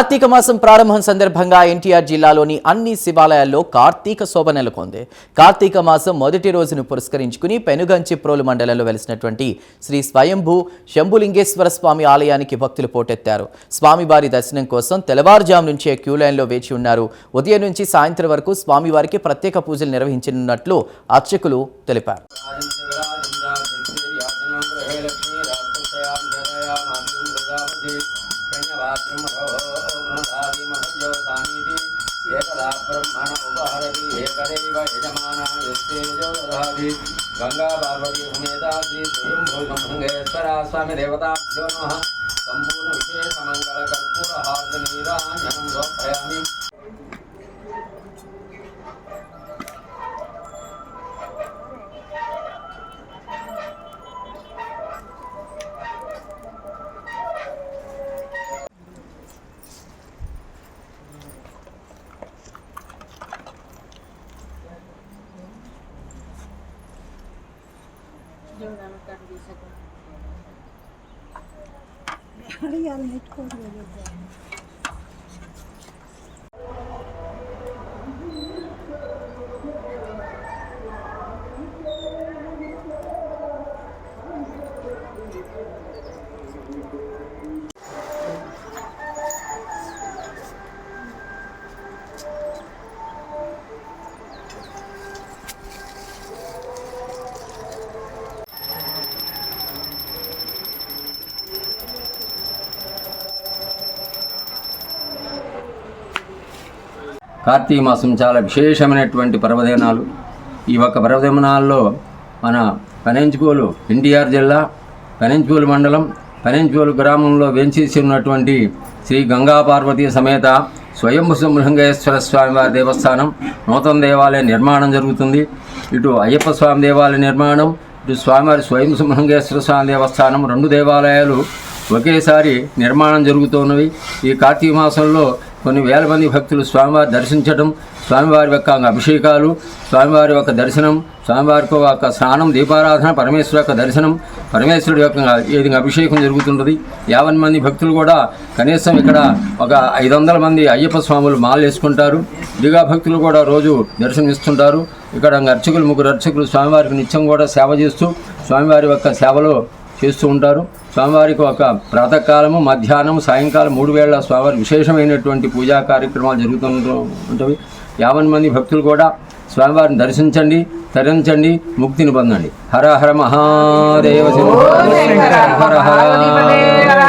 కార్తీక మాసం ప్రారంభం సందర్భంగా ఎన్టీఆర్ జిల్లాలోని అన్ని శివాలయాల్లో కార్తీక శోభ నెలకొంది. కార్తీక మాసం మొదటి రోజును పురస్కరించుకుని పెనుగంచిప్రోలు మండలంలో వెలిసినటువంటి శ్రీ స్వయంభూ శంభులింగేశ్వర స్వామి ఆలయానికి భక్తులు పోటెత్తారు. స్వామివారి దర్శనం కోసం తెల్లవారుజాము నుంచే క్యూ లైన్లో వేచి ఉన్నారు. ఉదయం నుంచి సాయంత్రం వరకు స్వామివారికి ప్రత్యేక పూజలు నిర్వహించనున్నట్లు అర్చకులు తెలిపారు. दधाति गंगा पार्वती समेता स्वयं भोजम गंगेश्वरा स्वामी देवता नमः। संपूर्ण विशेष मंगल कर्पूर ਜਿਉਂਦਾ ਨੂੰ ਕਰ ਦੇ ਸਕੋ ਯਾਰ ਮਿੱਠ ਕੋਲ ਦੇ ਦੇ కార్తీక మాసం చాలా విశేషమైనటువంటి పర్వదినాలు. ఈ ఒక్క పర్వదినాల్లో మన పనెంచుకోలు ఎన్టీఆర్ జిల్లా పనెంచుకోలు మండలం పనెంచుకోలు గ్రామంలో వెంచేసి ఉన్నటువంటి శ్రీ గంగా పార్వతీ సమేత స్వయంభు సింహలింగేశ్వర స్వామివారి దేవస్థానం నూతన దేవాలయ నిర్మాణం జరుగుతుంది. ఇటు అయ్యప్ప స్వామి దేవాలయ నిర్మాణం ఇటు స్వామివారి స్వయం సింహలింగేశ్వర స్వామి దేవస్థానం రెండు దేవాలయాలు ఒకేసారి నిర్మాణం జరుగుతున్నవి. ఈ కార్తీక మాసంలో కొన్ని వేల మంది భక్తులు స్వామివారి దర్శించడం స్వామివారి యొక్క అభిషేకాలు స్వామివారి యొక్క దర్శనం స్వామివారి యొక్క స్నానం దీపారాధన పరమేశ్వరు యొక్క దర్శనం పరమేశ్వరుడు యొక్క ఏది అభిషేకం జరుగుతుంటుంది. యావన్ మంది భక్తులు కూడా కనీసం ఇక్కడ ఒక ఐదు వందల మంది అయ్యప్ప స్వాములు మాలేసుకుంటారు దిగా భక్తులు కూడా రోజు దర్శనమిస్తుంటారు. ఇక్కడ అర్చకులు ముగ్గురు అర్చకులు స్వామివారికి నిత్యం కూడా సేవ చేస్తూ స్వామివారి యొక్క సేవలో చేస్తూ ఉంటారు. స్వామివారికి ఒక ప్రాతకాలము మధ్యాహ్నం సాయంకాలం మూడు వేళ స్వామివారి విశేషమైనటువంటి పూజా కార్యక్రమాలు జరుగుతూ ఉంటవి యావన్ మంది భక్తులు కూడా స్వామివారిని దర్శించండి తరించండి ముక్తిని పొందండి హర హర మహాదేవ. హర హర.